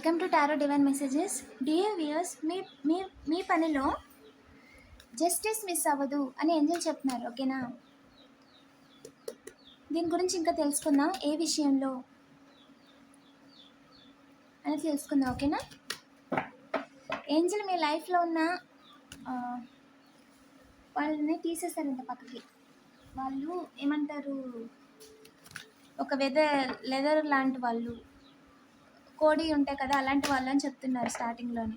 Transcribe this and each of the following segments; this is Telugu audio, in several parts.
Welcome to tarot divine messages. Dear viewers మీ మీ మీ పనిలో జస్టిస్ మిస్ అవ్వదు అని ఏంజల్ చెప్తున్నారు ఓకేనా? దీని గురించి ఇంకా తెలుసుకుందాం ఏ విషయంలో అని తెలుసుకుందాం ఓకేనా? ఏంజల్ మీ లైఫ్లో ఉన్న వాళ్ళని తీసేశారంట పక్కకి. వాళ్ళు ఏమంటారు ఒక వెదర్ లెదర్ లాంటి వాళ్ళు. కోడి ఉంటాయి కదా అలాంటి వాళ్ళు అని చెప్తున్నారు స్టార్టింగ్లోనే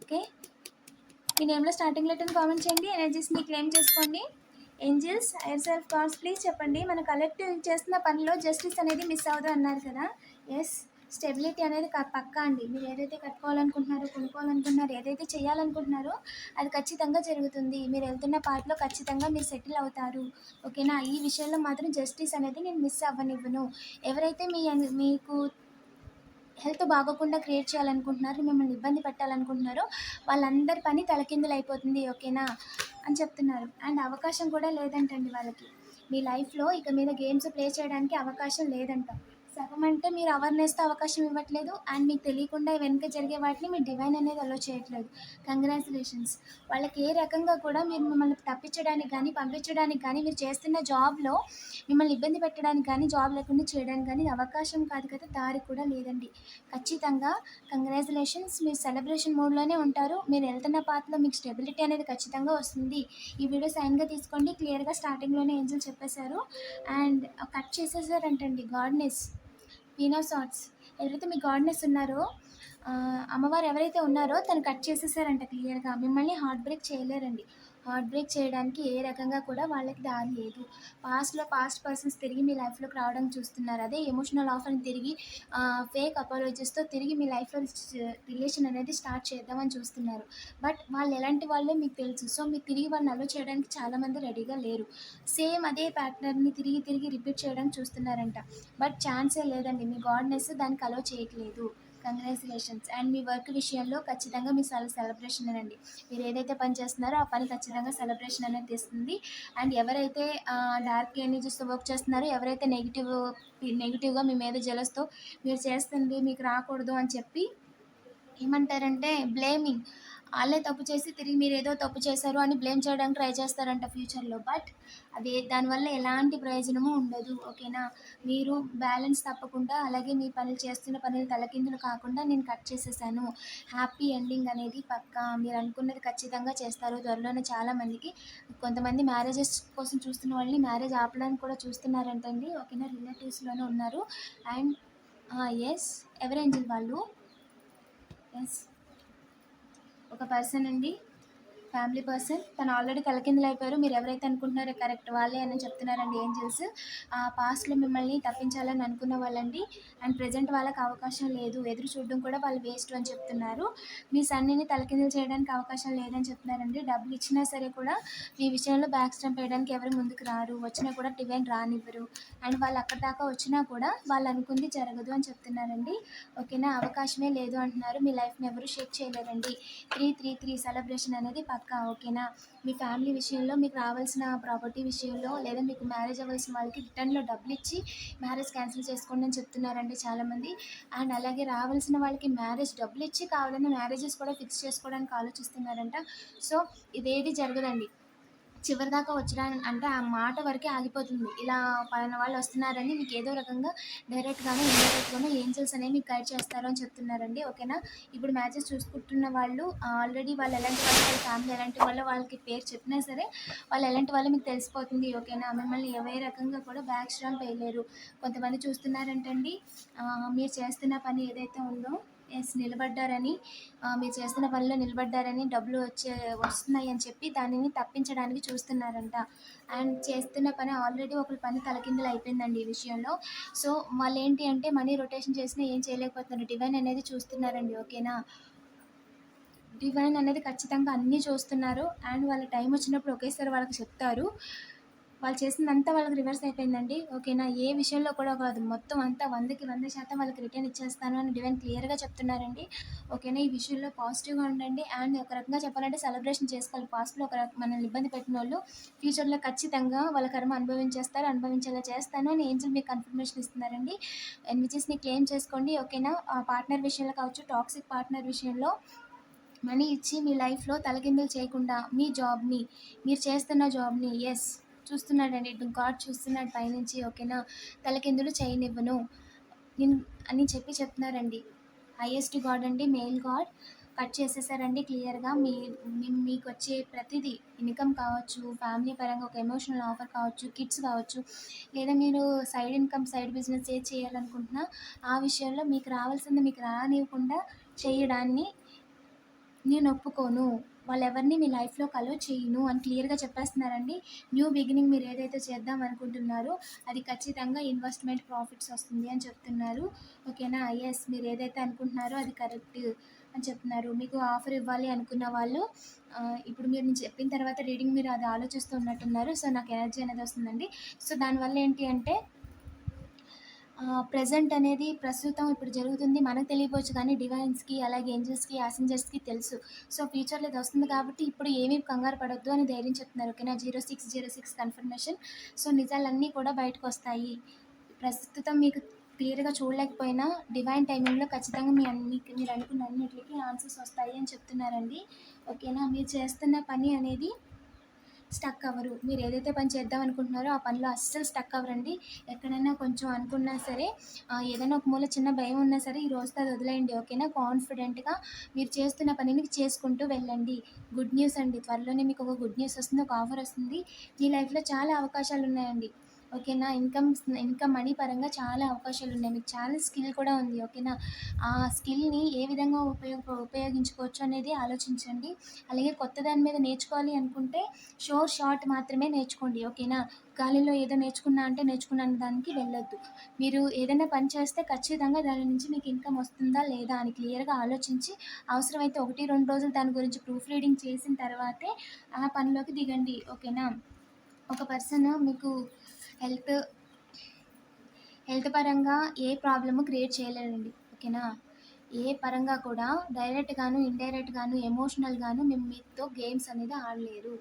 ఓకే మీ నేమ్లో స్టార్టింగ్ లెటర్ కామెంట్ చేయండి ఎనర్జీస్ని క్లెయిమ్ చేసుకోండి. Angels higher self cards please చెప్పండి. మన కలెక్టివ్ చేస్తున్న పనిలో జస్టిస్ అనేది మిస్ అవ్వదు అన్నారు కదా. ఎస్ స్టెబిలిటీ అనేది పక్కా అండి. మీరు ఏదైతే కట్టుకోవాలనుకుంటున్నారో కొనుక్కోవాలనుకుంటున్నారో ఏదైతే చేయాలనుకుంటున్నారో అది ఖచ్చితంగా జరుగుతుంది. మీరు వెళ్తున్న పార్ట్లో ఖచ్చితంగా మీరు సెటిల్ అవుతారు. ఓకేనా ఈ విషయంలో మాత్రం జస్టిస్ అనేది నేను మిస్ అవ్వనివ్వను. ఎవరైతే మీ మీకు హెల్త్ బాగోకుండా క్రియేట్ చేయాలనుకుంటున్నారు మిమ్మల్ని ఇబ్బంది పెట్టాలనుకుంటున్నారో వాళ్ళందరి పని తలకిందులు అయిపోతుంది ఓకేనా? అని చెప్తున్నారు. అండ్ అవకాశం కూడా లేదంటండి వాళ్ళకి. మీ లైఫ్లో ఇక మీద గేమ్స్ ప్లే చేయడానికి అవకాశం లేదంట. సగం అంటే మీరు అవర్నెస్తో అవకాశం ఇవ్వట్లేదు అండ్ మీకు తెలియకుండా వెనుక జరిగే వాటిని మీరు డివైన్ అనేది అలో చేయట్లేదు. కంగ్రాచులేషన్స్ వాళ్ళకి ఏ రకంగా కూడా మీరు మిమ్మల్ని తప్పించడానికి కానీ పంపించడానికి కానీ మీరు చేస్తున్న జాబ్లో మిమ్మల్ని ఇబ్బంది పెట్టడానికి కానీ జాబ్ లేకుండా చేయడానికి కానీ అవకాశం కాదు కదా దారి కూడా లేదండి. ఖచ్చితంగా కంగ్రాచులేషన్స్ మీరు సెలబ్రేషన్ మోడ్లోనే ఉంటారు. మీరు వెళ్తున్న పాత్రలో మీకు స్టెబిలిటీ అనేది ఖచ్చితంగా వస్తుంది. ఈ వీడియో సైన్గా తీసుకోండి. క్లియర్గా స్టార్టింగ్లోనే ఏంజల్ చెప్పేశారు. అండ్ కట్ చేసేసారంటండి. గాడ్నెస్ వీనో సాట్స్ ఎవరైతే మీ గాడ్నెస్ ఉన్నారో అమ్మవారు ఎవరైతే ఉన్నారో తను కట్ చేసేసారంట క్లియర్గా మిమ్మల్ని హార్ట్ బ్రేక్ చేయలేరండి. హార్ట్ బ్రేక్ చేయడానికి ఏ రకంగా కూడా వాళ్ళకి దారి లేదు. పాస్ట్లో పాస్ట్ పర్సన్స్ తిరిగి మీ లైఫ్లోకి రావడం చూస్తున్నారు. అదే ఎమోషనల్ ఆఫర్ని తిరిగి ఫేక్ అపాలజీస్తో తిరిగి మీ లైఫ్లో రిలేషన్ అనేది స్టార్ట్ చేద్దామని చూస్తున్నారు. బట్ వాళ్ళు ఎలాంటి వాళ్ళో మీకు తెలుసు. సో మీరు తిరిగి వాళ్ళని అలో చేయడానికి చాలామంది రెడీగా లేరు. సేమ్ అదే ప్యాటర్న్ని తిరిగి తిరిగి రిపీట్ చేయడానికి చూస్తున్నారంట. బట్ ఛాన్సే లేదండి. మీ గాడ్నెస్ దానికి అలో చేయట్లేదు. కంగ్రాచులేషన్స్. అండ్ మీ వర్క్ విషయంలో ఖచ్చితంగా మీ సెల సెలబ్రేషన్ అనండి. మీరు ఏదైతే పని చేస్తున్నారో ఆ పని ఖచ్చితంగా సెలబ్రేషన్ అనేది ఇస్తుంది అండ్ ఎవరైతే డార్క్ ఎనర్జీస్తో వర్క్ చేస్తున్నారో ఎవరైతే నెగిటివ్ నెగిటివ్గా మీ మీద జలస్తో మీరు చేస్తుంది మీకు రాకూడదు అని చెప్పి ఏమంటారంటే బ్లేమింగ్. వాళ్ళే తప్పు చేసి తిరిగి మీరు ఏదో తప్పు చేశారు అని బ్లేమ్ చేయడానికి ట్రై చేస్తారంట ఫ్యూచర్లో బట్ అది దానివల్ల ఎలాంటి ప్రయోజనము ఉండదు. ఓకేనా మీరు బ్యాలెన్స్ తప్పకుండా అలాగే మీ పనులు చేస్తున్న పనులు తలకిందులు కాకుండా నేను కట్ చేసేసాను. హ్యాపీ ఎండింగ్ అనేది పక్కా. మీరు అనుకున్నది ఖచ్చితంగా చేస్తారు. త్వరలోనే చాలామందికి కొంతమంది మ్యారేజెస్ కోసం చూస్తున్న వాళ్ళని మ్యారేజ్ ఆపడానికి కూడా చూస్తున్నారంటండి. ఓకేనా రిలేటివ్స్లోనే ఉన్నారు. అండ్ ఎస్ ఎవరేంజల్ వాళ్ళు? ఎస్ ఒక పర్సన్ అండి. Family person. తను ఆల్రెడీ తలకిందులు అయిపోయారు. మీరు ఎవరైతే అనుకుంటున్నారో కరెక్ట్ వాళ్ళే అని చెప్తున్నారండి ఏంజల్స్. ఆ పాస్ట్లో మిమ్మల్ని తప్పించాలని అనుకున్న వాళ్ళండి. అండ్ ప్రజెంట్ వాళ్ళకి అవకాశం లేదు. ఎదురు చూడడం కూడా వాళ్ళు వేస్ట్ అని చెప్తున్నారు. మీ సన్నిని తలకిందులు చేయడానికి అవకాశం లేదని చెప్తున్నారండి. డబ్బులు ఇచ్చినా సరే కూడా మీ విషయంలో బ్యాక్ స్టంప్ వేయడానికి ఎవరు ముందుకు రారు. వచ్చినా కూడా టివెన్ రానివ్వరు. అండ్ వాళ్ళు అక్కడ దాకా వచ్చినా కూడా వాళ్ళు అనుకుంది జరగదు అని చెప్తున్నారండి. ఓకేనా? అవకాశమే లేదు అంటున్నారు. మీ లైఫ్ని ఎవరు షేక్ చేయలేరండి. త్రీ త్రీ త్రీ సెలబ్రేషన్ అనేది పక్క ఓకేనా? మీ ఫ్యామిలీ విషయంలో మీకు రావాల్సిన ప్రాపర్టీ విషయంలో లేదా మీకు మ్యారేజ్ అవ్వాల్సిన వాళ్ళకి రిటర్న్లో డబ్బులు ఇచ్చి మ్యారేజ్ క్యాన్సిల్ చేసుకోండి అని చెప్తున్నారండి చాలామంది. అండ్ అలాగే రావాల్సిన వాళ్ళకి మ్యారేజ్ డబ్బులు ఇచ్చి కావాలని మ్యారేజెస్ కూడా ఫిక్స్ చేసుకోవడానికి ఆలోచిస్తున్నారంట. సో ఇదేది జరగదండి. చివరి దాకా వచ్చడానికి అంటే ఆ మాట వరకే ఆగిపోతుంది. ఇలా పలానా వాళ్ళు వస్తున్నారని మీకు ఏదో రకంగా డైరెక్ట్గానో ఇండైరెక్ట్గానో ఏంజల్స్ అనేవి మీకు గైడ్ చేస్తారు అని చెప్తున్నారండి. ఓకేనా? ఇప్పుడు మ్యాచెస్ చూసుకుంటున్న వాళ్ళు ఆల్రెడీ వాళ్ళు ఎలాంటి వాళ్ళు వాళ్ళ ఫ్యామిలీ ఎలాంటి వాళ్ళు వాళ్ళకి పేరు చెప్పినా సరే వాళ్ళు ఎలాంటి వాళ్ళు మీకు తెలిసిపోతుంది. ఓకేనా? మిమ్మల్ని ఏ రకంగా కూడా బ్యాక్ స్ట్రాంప్ వేయలేరు కొంతమంది చూస్తున్నారంటండి మీరు చేస్తున్న పని ఏదైతే ఉందో నిలబడ్డారని మీరు చేస్తున్న పనిలో నిలబడ్డారని డబ్బులు వచ్చే వస్తున్నాయి అని చెప్పి దానిని తప్పించడానికి చూస్తున్నారంట. అండ్ చేస్తున్న పని ఆల్రెడీ ఒకరి పని తలకిందులు అయిపోయిందండి ఈ విషయంలో. సో వాళ్ళు ఏంటి అంటే మనీ రొటేషన్ చేసినా ఏం చేయలేకపోతున్నారు. డివైన్ అనేది చూస్తున్నారండి ఓకేనా? డివైన్ అనేది ఖచ్చితంగా అన్నీ చూస్తున్నారు. అండ్ వాళ్ళ టైం వచ్చినప్పుడు ఒకేసారి వాళ్ళకి చెప్తారు. వాళ్ళు చేసిందంతా వాళ్ళకి రివర్స్ అయిపోయిందండి. ఓకేనా ఏ విషయంలో కూడా కాదు. మొత్తం అంతా వందకి వంద శాతం వాళ్ళకి రిటర్న్ ఇచ్చేస్తాను అని డివైన్ క్లియర్గా చెప్తున్నారండి. ఓకేనా ఈ విషయంలో పాజిటివ్గా ఉండండి. అండ్ ఒక రకంగా చెప్పాలంటే సెలబ్రేషన్ చేసుకోవాలి. పాస్ట్లో ఒక రకం మనల్ని ఇబ్బంది పెట్టిన వాళ్ళు ఫ్యూచర్లో ఖచ్చితంగా వాళ్ళ కర్మ అనుభవించేస్తారు అనుభవించేలా చేస్తాను అని ఏంజల్ మీకు కన్ఫర్మేషన్ ఇస్తున్నారండి. అండ్ విచెస్ని క్లెయిమ్ చేసుకోండి. ఓకేనా ఆ పార్ట్నర్ విషయంలో కావచ్చు టాక్సిక్ పార్ట్నర్ విషయంలో మనీ ఇచ్చి మీ లైఫ్లో తలకిందులు చేయకుండా మీ జాబ్ని మీరు చేస్తున్న జాబ్ని ఎస్ చూస్తున్నాడండి. ఇటు గాడ్ చూస్తున్నాడు పైనుంచి. ఓకేనా? తలకిందులు చేయనివ్వను. నేను అని చెప్పి చెప్తున్నారండి. హైయెస్ట్ గాడ్ అండి మెయిల్ గాడ్. కట్ చేసేసారండి క్లియర్గా. మీ మీ- మీకు వచ్చే ప్రతిదీ ఇన్కమ్ కావచ్చు ఫ్యామిలీ పరంగా ఒక ఎమోషనల్ ఆఫర్ కావచ్చు కిడ్స్ కావచ్చు లేదా మీరు సైడ్ ఇన్కమ్ సైడ్ బిజినెస్ ఏ చేయాలనుకుంటున్నా ఆ విషయంలో మీకు రావాల్సింది మీకు రానివ్వకుండా చేయడాన్ని నేను ఒప్పుకోను. వాళ్ళు ఎవరిని మీ లైఫ్లో కలో చేయను అని క్లియర్గా చెప్పేస్తున్నారండి. న్యూ బిగినింగ్ మీరు ఏదైతే చేద్దాం అనుకుంటున్నారో అది ఖచ్చితంగా ఇన్వెస్ట్మెంట్ ప్రాఫిట్స్ వస్తుంది అని చెప్తున్నారు. ఓకేనా? ఎస్ మీరు ఏదైతే అనుకుంటున్నారో అది కరెక్ట్ అని చెప్తున్నారు. మీకు ఆఫర్ ఇవ్వాలి అనుకున్న వాళ్ళు ఇప్పుడు మీరు నేను చెప్పిన తర్వాత రీడింగ్ మీరు అది ఆలోచిస్తూ ఉన్నట్టున్నారు. సో నాకు ఎనర్జీ అనేది వస్తుందండి. సో దానివల్ల ఏంటి అంటే ప్రజెంట్ అనేది ప్రస్తుతం ఇప్పుడు జరుగుతుంది. మనకు తెలియపోవచ్చు కానీ డివైన్స్కి అలాగే ఏంజల్స్కి యాసెంజర్స్కి తెలుసు. సో ఫ్యూచర్లో ఇది వస్తుంది కాబట్టి ఇప్పుడు ఏమీ కంగారు పడొద్దు అని ధైర్యం చెప్తున్నారు. ఓకేనా? Zero six zero six confirmation so నిజాలన్నీ కూడా బయటకు వస్తాయి. ప్రస్తుతం మీకు క్లియర్గా చూడలేకపోయినా డివైన్ టైమింగ్లో ఖచ్చితంగా మీ అన్ని మీరు అనుకున్న అన్నిటికీ ఆన్సర్స్ వస్తాయి అని చెప్తున్నారండి. ఓకేనా? మీరు చేస్తున్న పని అనేది స్టక్ అవ్వరు. మీరు ఏదైతే పని చేద్దాం అనుకుంటున్నారో ఆ పనిలో అస్సలు స్టక్ అవ్వరండి. ఎక్కడైనా కొంచెం అనుకున్నా సరే ఏదైనా ఒక మూల చిన్న భయం ఉన్నా సరే ఈ రోజుతో అది వదిలేయండి ఓకేనా? కాన్ఫిడెంట్గా మీరు చేస్తున్న పనిని చేసుకుంటూ వెళ్ళండి. గుడ్ న్యూస్ అండి. త్వరలోనే మీకు ఒక గుడ్ న్యూస్ వస్తుంది ఒక ఆఫర్ వస్తుంది. మీ లైఫ్లో చాలా అవకాశాలు ఉన్నాయండి ఓకేనా? ఇన్కమ్ ఇన్కమ్ మనీ పరంగా చాలా అవకాశాలు ఉన్నాయి. మీకు చాలా స్కిల్ కూడా ఉంది. ఓకేనా? ఆ స్కిల్ని ఏ విధంగా ఉపయోగ ఉపయోగించుకోవచ్చు అనేది ఆలోచించండి. అలాగే కొత్త దాని మీద నేర్చుకోవాలి అనుకుంటే షోర్ షార్ట్ మాత్రమే నేర్చుకోండి. ఓకేనా? గాలిలో ఏదో నేర్చుకున్నా అంటే నేర్చుకున్న దానికి వెళ్ళొద్దు. మీరు ఏదైనా పని చేస్తే ఖచ్చితంగా దాని నుంచి మీకు ఇన్కమ్ వస్తుందా లేదా అని క్లియర్గా ఆలోచించి అవసరమైతే ఒకటి రెండు రోజులు దాని గురించి ప్రూఫ్ రీడింగ్ చేసిన తర్వాతే ఆ పనిలోకి దిగండి. ఓకేనా? ఒక పర్సన్ మీకు హెల్త్ హెల్త్ పరంగా ఏ ప్రాబ్లము క్రియేట్ చేయలేరండి ఓకేనా ఏ పరంగా కూడా డైరెక్ట్గాను ఇండైరెక్ట్గాను ఎమోషనల్గాను మేము మీతో గేమ్స్ అనేది ఆడలేరు.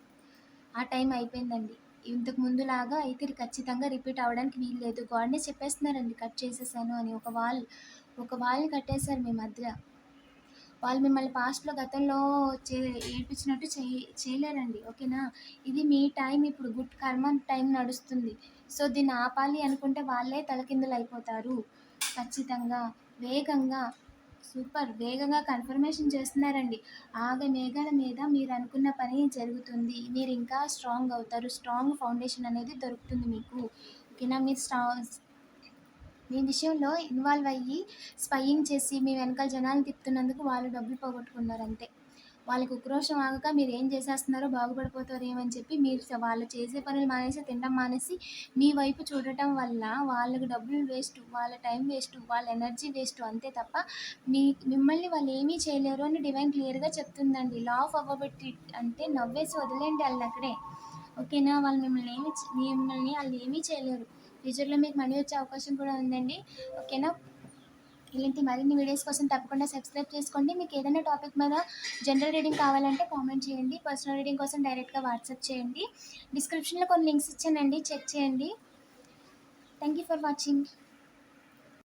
ఆ టైం అయిపోయిందండి. ఇంతకు ముందులాగా అయితే ఖచ్చితంగా రిపీట్ అవ్వడానికి వీలు లేదు. గాడ్నే చెప్పేస్తున్నారండి కట్ చేసేసాను అని. ఒక వాల్ ఒక వాల్ని కట్టేశారు మీ మధ్య వాళ్ళు మిమ్మల్ని పాస్ట్లో గతంలో చే ఏడ్పించినట్టు చేయ చేయలేరండి ఓకేనా ఇది మీ టైం ఇప్పుడు గుడ్ కర్మ టైం నడుస్తుంది. సో దీన్ని ఆపాలి అనుకుంటే వాళ్ళే తలకిందులు అయిపోతారు ఖచ్చితంగా వేగంగా సూపర్ వేగంగా కన్ఫర్మేషన్ చేస్తున్నారండి. ఆగ మేఘాల మీద మీరు అనుకున్న పని జరుగుతుంది. మీరు ఇంకా స్ట్రాంగ్ అవుతారు. స్ట్రాంగ్ ఫౌండేషన్ అనేది దొరుకుతుంది మీకు. ఓకేనా మీరు స్ట్రాంగ్ మీ విషయంలో ఇన్వాల్వ్ అయ్యి స్పయింగ్ చేసి మీ వెనకాల జనాలు తిప్పుతున్నందుకు వాళ్ళు డబ్బులు పోగొట్టుకున్నారు అంతే వాళ్ళకి ఉక్రోషం ఆగక మీరు ఏం చేసేస్తున్నారో బాగుపడిపోతారేమని చెప్పి మీరు వాళ్ళు చేసే పనులు మానేసి తినడం మానేసి మీ వైపు చూడటం వల్ల వాళ్ళకి డబ్బులు వేస్ట్ వాళ్ళ టైం వేస్ట్ వాళ్ళ ఎనర్జీ వేస్ట్ అంతే తప్ప మీ మిమ్మల్ని వాళ్ళు ఏమీ చేయలేరు అని డివైన్ క్లియర్గా చెప్తుందండి. లా ఆఫ్ అవ్వబెట్టి అంటే నవ్వేసి వదిలేండి వాళ్ళని అక్కడే. ఓకేనా? వాళ్ళు మిమ్మల్ని ఏమి మిమ్మల్ని వాళ్ళు ఏమీ చేయలేరు. ఫ్యూచర్లో మీకు మనీ వచ్చే అవకాశం కూడా ఉందండి. ఓకేనా? ఇలాంటి మరిన్ని వీడియోస్ కోసం తప్పకుండా సబ్స్క్రైబ్ చేసుకోండి. మీకు ఏదైనా టాపిక్ మీద జనరల్ రీడింగ్ కావాలంటే కామెంట్ చేయండి. పర్సనల్ రీడింగ్ కోసం డైరెక్ట్గా వాట్సాప్ చేయండి. డిస్క్రిప్షన్లో కొన్ని లింక్స్ ఇచ్చానండి. చెక్ చేయండి. Thank you for watching.